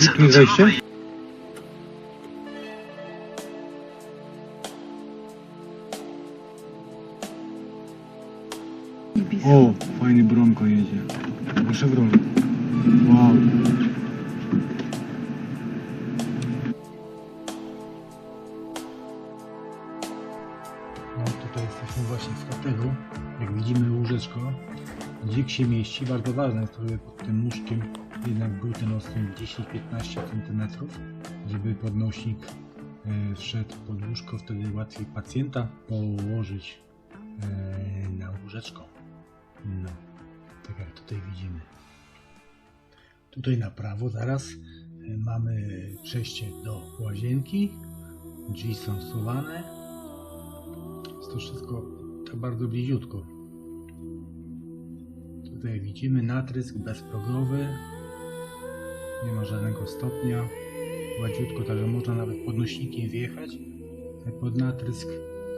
zejście? docelowe. O, fajny Bronco jedzie. Albo Chevrolet. Wow. No tutaj jesteśmy właśnie w hotelu. Jak widzimy łóżeczko. Dzik się mieści. Bardzo ważne żeby pod tym łóżkiem jednak był ten odstęp 10-15 cm, żeby podnośnik e, wszedł pod łóżko, wtedy łatwiej pacjenta położyć e, na łóżeczko. No, tak jak tutaj widzimy. Tutaj na prawo zaraz e, mamy przejście do łazienki. Drzwi są suwane. Jest to wszystko tak bardzo bliziutko. Tutaj widzimy natrysk bezprogowy. Nie ma żadnego stopnia. Gładziutko, także można nawet podnośnikiem wjechać pod natrysk.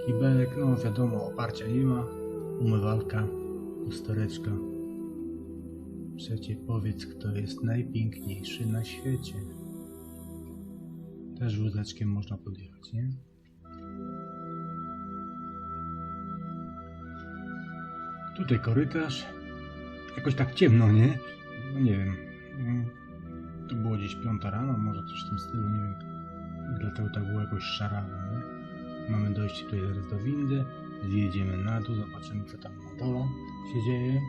Kibelek, no wiadomo, oparcia nie ma. Umywalka, lustereczka. Przecie powiedz, kto jest najpiękniejszy na świecie. Też wózeczkiem można podjechać, nie? Tutaj korytarz. Jakoś tak ciemno, nie? No nie wiem. Tu było gdzieś piąta rano, może coś w tym stylu, nie wiem. Dlatego tak było jakoś szarawo, nie? Mamy dojście tutaj zaraz do windy. Zjedziemy na dół, zobaczymy co tam na dole się dzieje.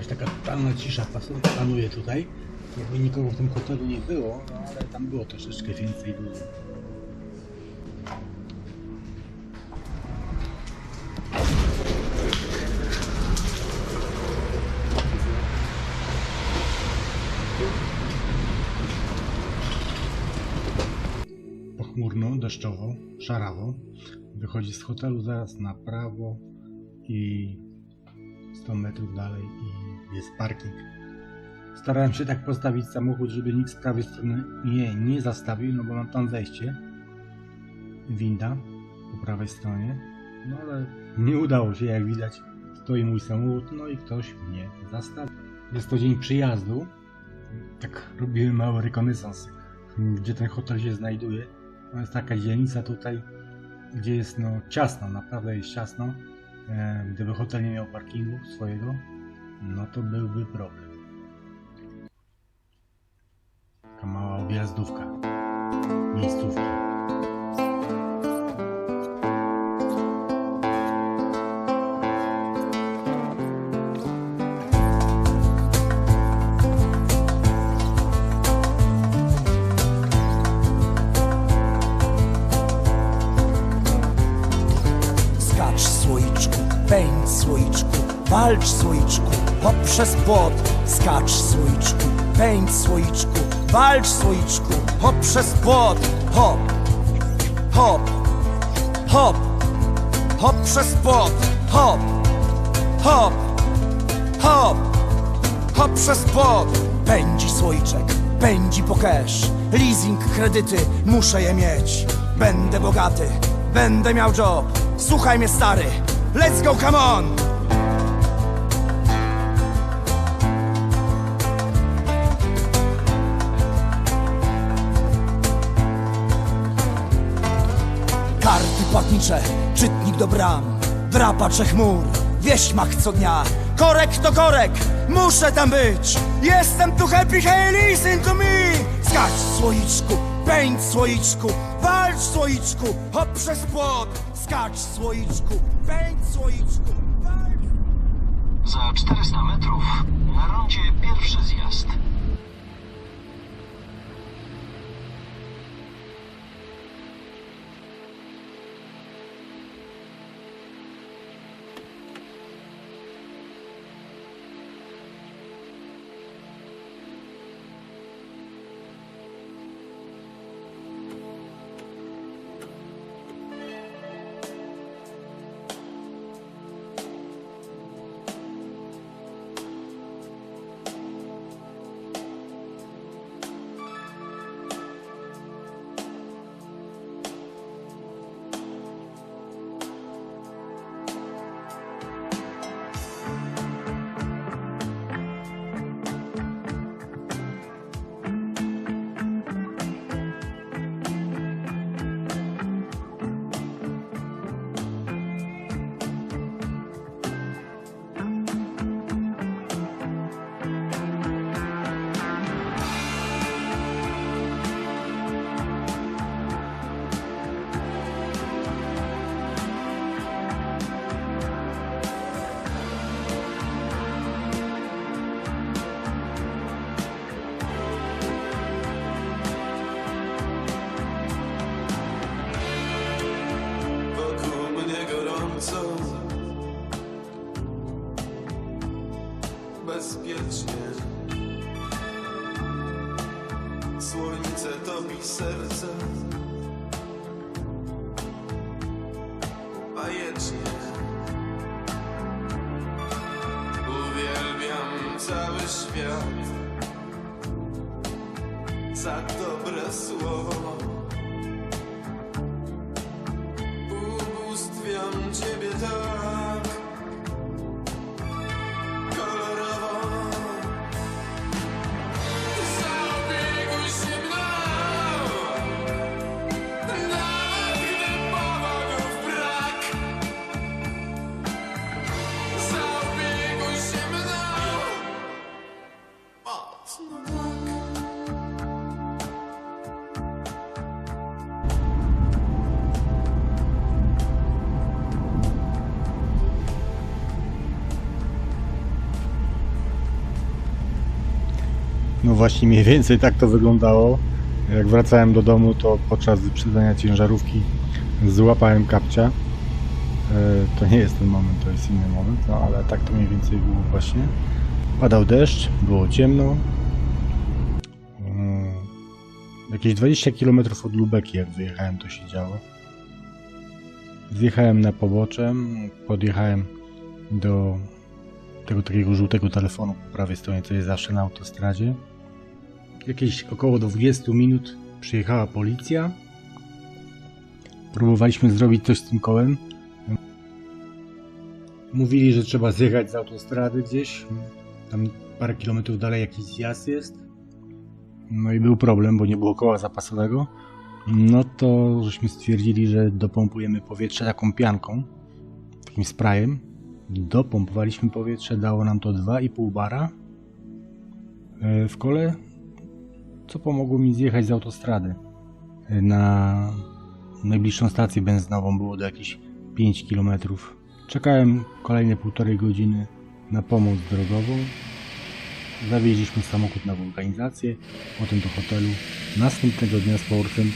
Jakaś taka totalna cisza panuje tutaj. Jakby nikogo w tym hotelu nie było, no ale tam było troszeczkę więcej ludzi. pochmurno, deszczowo, szarawo. Wychodzi z hotelu zaraz na prawo i 100 metrów dalej i jest parking. Starałem się tak postawić samochód, żeby nikt z prawej strony mnie nie zastawił, no bo mam tam zejście. Winda po prawej stronie. No ale nie udało się, jak widać. Stoi mój samochód, no i ktoś mnie zastawił. Jest to dzień przyjazdu. Tak robiłem mały rekonesans, gdzie ten hotel się znajduje. No jest taka dzielnica tutaj, gdzie jest no ciasno, naprawdę jest ciasno. E, gdyby hotel nie miał parkingu swojego, no to byłby problem. Taka mała objazdówka. Miejscówki. Skacz walcz słoiczku, hop przez płot. Skacz słoiczku, pędź słoiczku, walcz słoiczku, hop przez płot. Hop, hop, hop, hop przez płot. Hop, hop, hop, hop przez płot. Pędzi słoiczek, pędzi po cash. Leasing, kredyty, muszę je mieć. Będę bogaty, będę miał job. Słuchaj mnie stary, let's go, come on! Płatnicze, czytnik do bram, drapacze chmur, wieśmach co dnia. Korek to korek, muszę tam być. Jestem tu happy, hey, listen to me. Skacz słoiczku, pędź słoiczku, walcz słoiczku, hop przez płot. Skacz słoiczku, pędź słoiczku, walcz. Za 400 metrów na rondzie pierwszy zjazd. co bezpiecznie. Słońce topi serce. Bajecznie. Uwielbiam cały świat za dobre słowo. No właśnie mniej więcej tak to wyglądało. Jak wracałem do domu, to podczas wyprzedzania ciężarówki złapałem kapcia. E, To nie jest ten moment, to jest inny moment, no ale tak to mniej więcej było właśnie. Padał deszcz, było ciemno. Mm, Jakieś 20 km od Lubeki, jak wyjechałem, to się działo. Zjechałem na pobocze, podjechałem do tego takiego żółtego telefonu po prawej stronie, co jest zawsze na autostradzie. Jakieś około 20 minut przyjechała policja. Próbowaliśmy zrobić coś z tym kołem. Mówili, że trzeba zjechać z autostrady gdzieś. Tam parę kilometrów dalej jakiś zjazd jest. No i był problem, bo nie było koła zapasowego. No to żeśmy stwierdzili, że dopompujemy powietrze taką pianką, takim sprayem. Dopompowaliśmy powietrze, dało nam to 2,5 bara e, w kole, co pomogło mi zjechać z autostrady. Na najbliższą stację benzynową było do jakichś 5 km. Czekałem kolejne półtorej godziny na pomoc drogową. Zawieźliśmy samochód na wulkanizację, potem do hotelu. Następnego dnia z powrotem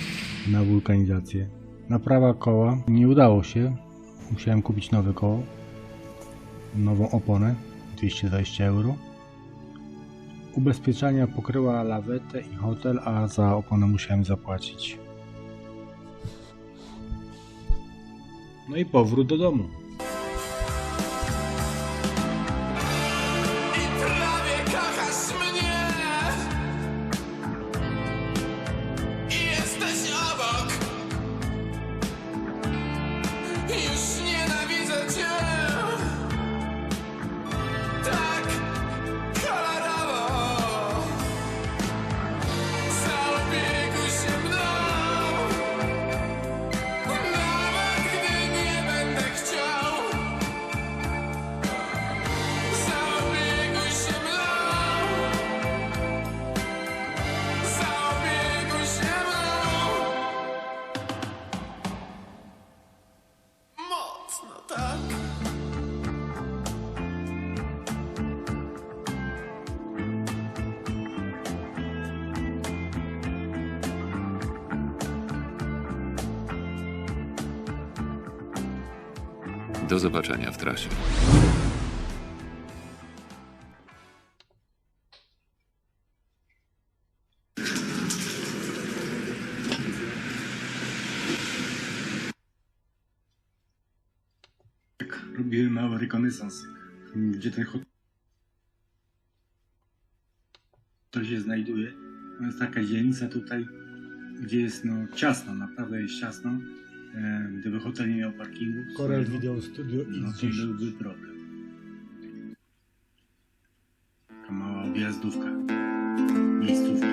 na wulkanizację. Naprawa koła nie udało się. Musiałem kupić nowe koło nową oponę 220 euro. Ubezpieczenia pokryła lawetę i hotel, a za oponę musiałem zapłacić. No i powrót do domu. Do zobaczenia w trasie. Robiłem mały rekonesans, gdzie ten hotel się znajduje. To jest taka dzielnica tutaj, gdzie jest no ciasno, naprawdę jest ciasno. Gdyby hotel nie miał parkingu, swojego, Video Studio no to X10. byłby problem. Taka mała objazdówka, miejscówka.